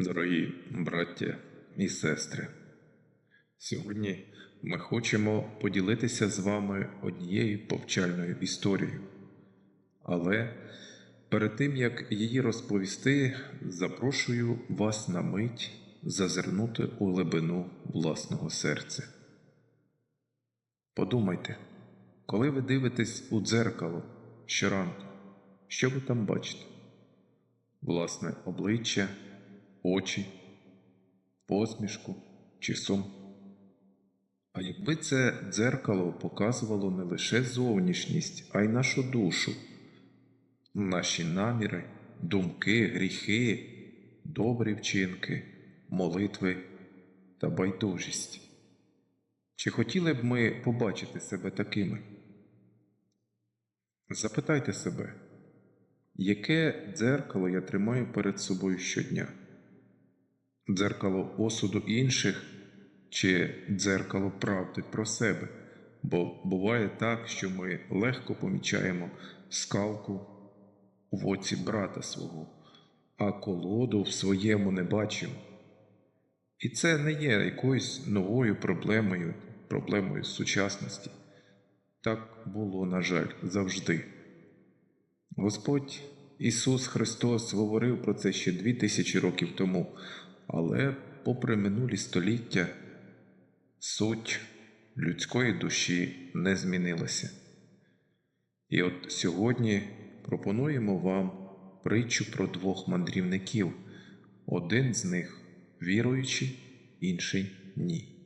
Дорогі браття і сестри, сьогодні ми хочемо поділитися з вами однією повчальною історією. Але перед тим як її розповісти, запрошую вас на мить зазирнути у глибину власного серця. Подумайте, коли ви дивитесь у дзеркало щоранку, що ви там бачите? Власне обличчя, очі, посмішку чи сум. А якби це дзеркало показувало не лише зовнішність, а й нашу душу, наші наміри, думки, гріхи, добрі вчинки, молитви та байдужість. Чи хотіли б ми побачити себе такими? Запитайте себе, яке дзеркало я тримаю перед собою щодня? Дзеркало осуду інших чи дзеркало правди про себе? Бо буває так, що ми легко помічаємо скалку в оці брата свого, а колоду в своєму не бачимо. І це не є якоюсь новою проблемою, проблемою сучасності. Так було, на жаль, завжди. Господь Ісус Христос говорив про це ще дві тисячі років тому, але, попри минулі століття, суть людської душі не змінилася. І от сьогодні пропонуємо вам притчу про двох мандрівників. Один з них віруючий, інший ні.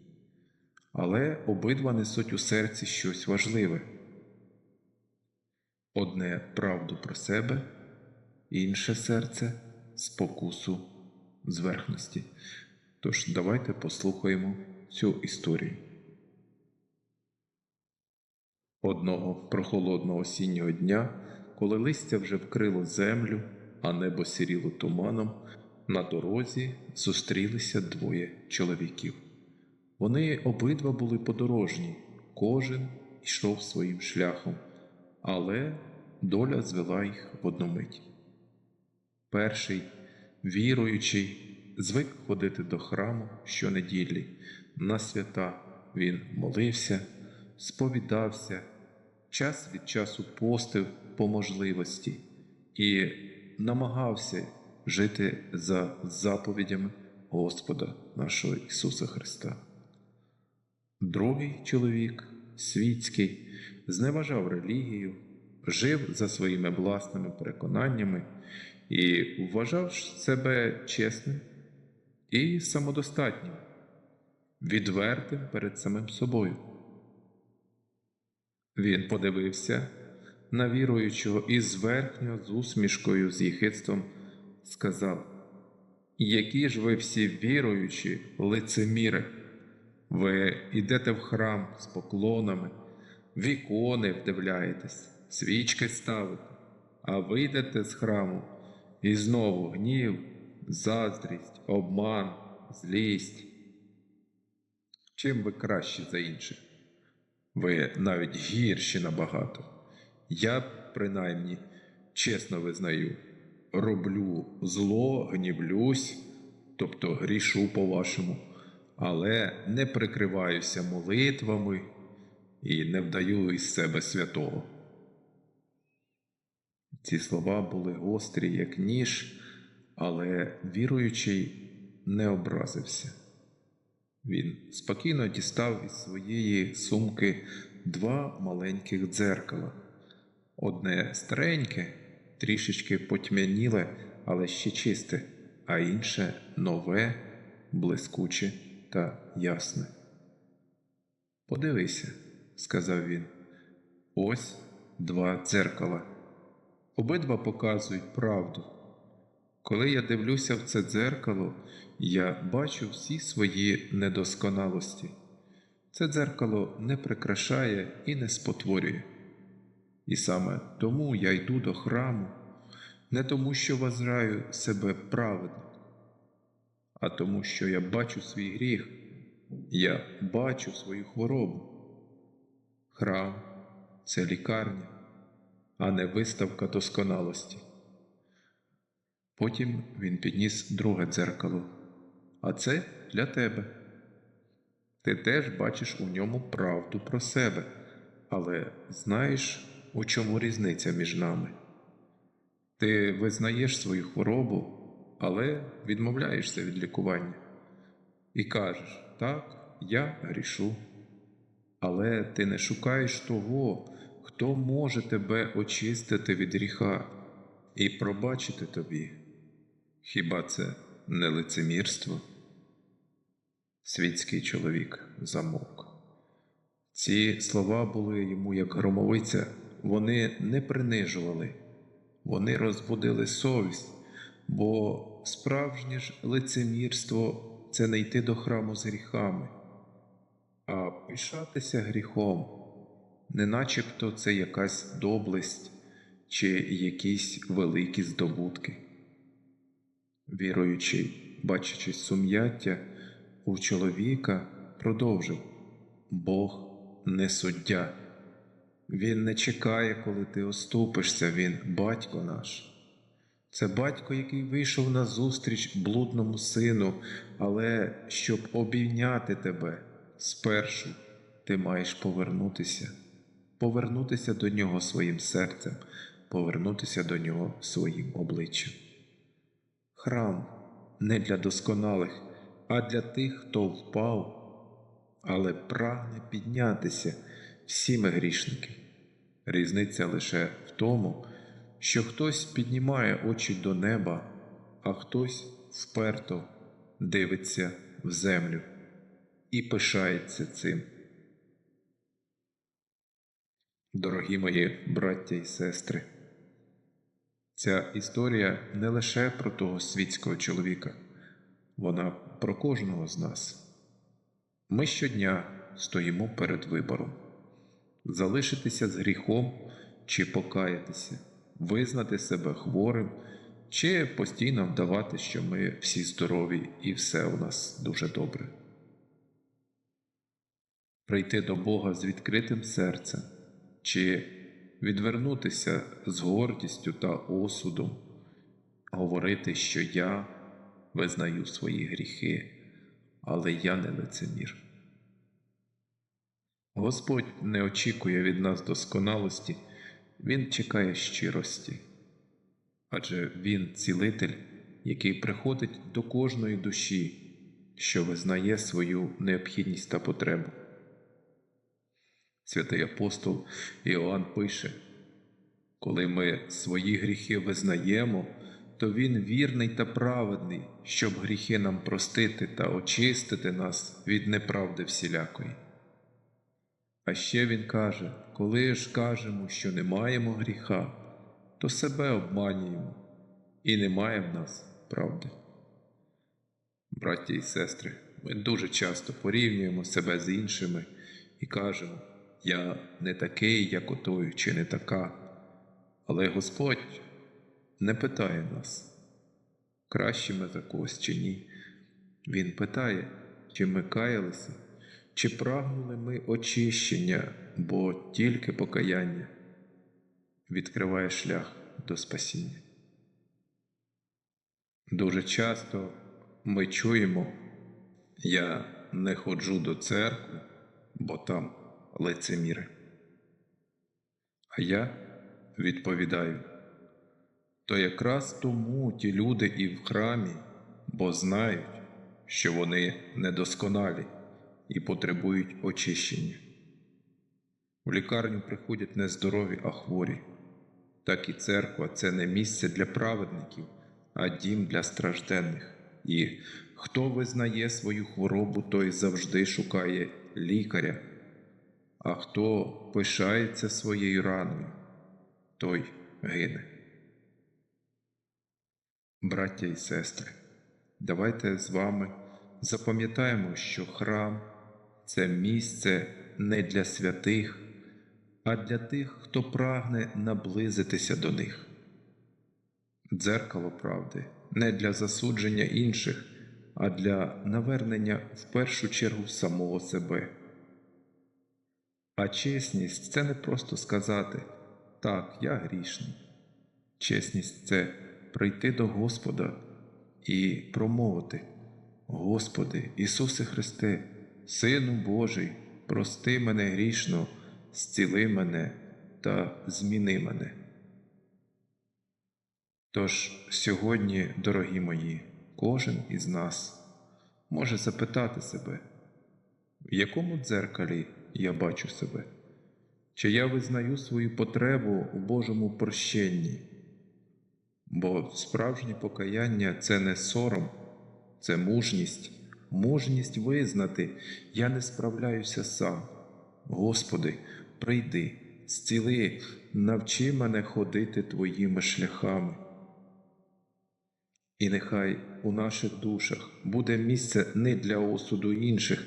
Але обидва несуть у серці щось важливе. Одне правду про себе, інше серце спокусу зверхності. Тож давайте послухаємо цю історію. Одного прохолодного осіннього дня, коли листя вже вкрило землю, а небо сіріло туманом, на дорозі зустрілися двоє чоловіків. Вони обидва були подорожні, кожен йшов своїм шляхом, але доля звела їх в одну мить. Перший, віруючий, звик ходити до храму щонеділі. На свята він молився, сповідався, час від часу постив по можливості і намагався жити за заповідями Господа нашого Ісуса Христа. Другий чоловік, світський, зневажав релігію, жив за своїми власними переконаннями і вважав себе чесним і самодостатнім, відвертим перед самим собою. Він подивився на віруючого і зверхньо з усмішкою, з їхидством сказав: Які ж ви всі віруючі, лицеміри, ви йдете в храм з поклонами, в ікони вдивляєтесь, свічки ставите, а вийдете з храму і знову гнів, заздрість, обман, злість. Чим ви кращі за інших? Ви навіть гірші набагато. Я, принаймні, чесно визнаю, роблю зло, гнівлюсь, тобто грішу по-вашому, але не прикриваюся молитвами і не вдаю із себе святого. Ці слова були гострі, як ніж, але віруючий не образився. Він спокійно дістав із своєї сумки два маленьких дзеркала. Одне стареньке, трішечки потьмяніле, але ще чисте, а інше нове, блискуче та ясне. Подивися, сказав він, ось два дзеркала. Обидва показують правду. Коли я дивлюся в це дзеркало, я бачу всі свої недосконалості. Це дзеркало не прикрашає і не спотворює. І саме тому я йду до храму, не тому, що вважаю себе праведним, а тому, що я бачу свій гріх, я бачу свою хворобу. Храм це лікарня, а не виставка досконалості. Потім він підніс друге дзеркало. А це для тебе. Ти теж бачиш у ньому правду про себе, але знаєш, у чому різниця між нами? Ти визнаєш свою хворобу, але відмовляєшся від лікування. І кажеш, так, я грішу. Але ти не шукаєш того, хто може тебе очистити від гріха і пробачити тобі. Хіба це не лицемірство? Світський чоловік замовк. Ці слова були йому як громовиця, вони не принижували, вони розбудили совість, бо справжнє ж лицемірство це не йти до храму з гріхами, а пишатися гріхом, не начебто це якась доблесть чи якісь великі здобутки. Віруючий, бачачи сум'яття у чоловіка, продовжив Бог не суддя. Він не чекає, коли ти оступишся, він батько наш. Це батько, який вийшов на зустріч блудному сину, але щоб обійняти тебе спершу, ти маєш повернутися, повернутися до нього своїм серцем, повернутися до нього своїм обличчям. Храм не для досконалих, а для тих, хто впав, але прагне піднятися всі ми грішники. Різниця лише в тому, що хтось піднімає очі до неба, а хтось вперто дивиться в землю і пишається цим. Дорогі мої браття і сестри, ця історія не лише про того світського чоловіка, вона про кожного з нас. Ми щодня стоїмо перед вибором залишитися з гріхом чи покаятися, визнати себе хворим, чи постійно вдавати, що ми всі здорові і все у нас дуже добре. Прийти до Бога з відкритим серцем, чи відвернутися з гордістю та осудом, говорити, що я визнаю свої гріхи, але я не лицемір. Господь не очікує від нас досконалості, Він чекає щирості, адже Він цілитель, який приходить до кожної душі, що визнає свою необхідність та потребу. Святий апостол Іоанн пише, коли ми свої гріхи визнаємо, то Він вірний та праведний, щоб гріхи нам простити та очистити нас від неправди всілякої. А ще він каже, коли ж кажемо, що не маємо гріха, то себе обманюємо і немає в нас правди. Браття і сестри, ми дуже часто порівнюємо себе з іншими і кажемо, я не такий, як отой, чи не така. Але Господь не питає нас, краще ми за когось чи ні. Він питає, чи ми каялися. Чи прагнули ми очищення, бо тільки покаяння відкриває шлях до спасіння? Дуже часто ми чуємо, я не ходжу до церкви, бо там лицеміри. А я відповідаю, то якраз тому ті люди і в храмі, бо знають, що вони недосконалі і потребують очищення. В лікарню приходять не здорові, а хворі. Так і церква це не місце для праведників, а дім для стражденних. І хто визнає свою хворобу, той завжди шукає лікаря, а хто пишається своєю раною, той гине. Браття і сестри, давайте з вами запам'ятаємо, що храм це місце не для святих, а для тих, хто прагне наблизитися до них. Дзеркало правди не для засудження інших, а для навернення в першу чергу самого себе. А чесність це не просто сказати так, я грішний. Чесність це прийти до Господа і промовити: Господи, Ісусе Христе, Сину Божий, прости мене грішно, зціли мене та зміни мене. Тож сьогодні, дорогі мої, кожен із нас може запитати себе, в якому дзеркалі я бачу себе? Чи я визнаю свою потребу у Божому прощенні? Бо справжнє покаяння це не сором, це мужність, мужність визнати, я не справляюся сам. Господи, прийди, зціли, навчи мене ходити Твоїми шляхами. І нехай у наших душах буде місце не для осуду інших,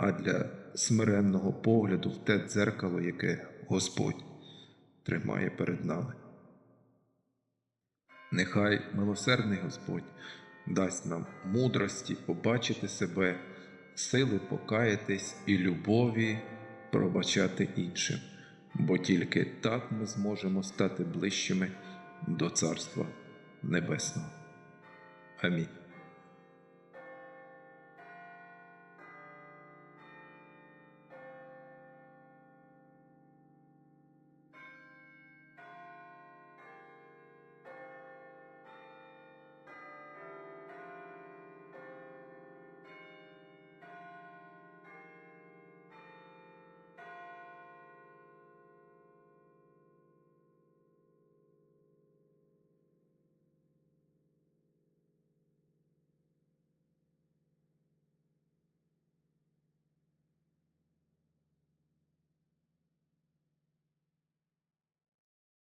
а для смиренного погляду в те дзеркало, яке Господь тримає перед нами. Нехай милосердний Господь дасть нам мудрості побачити себе, сили покаятись і любові пробачати іншим, бо тільки так ми зможемо стати ближчими до Царства Небесного. Амінь.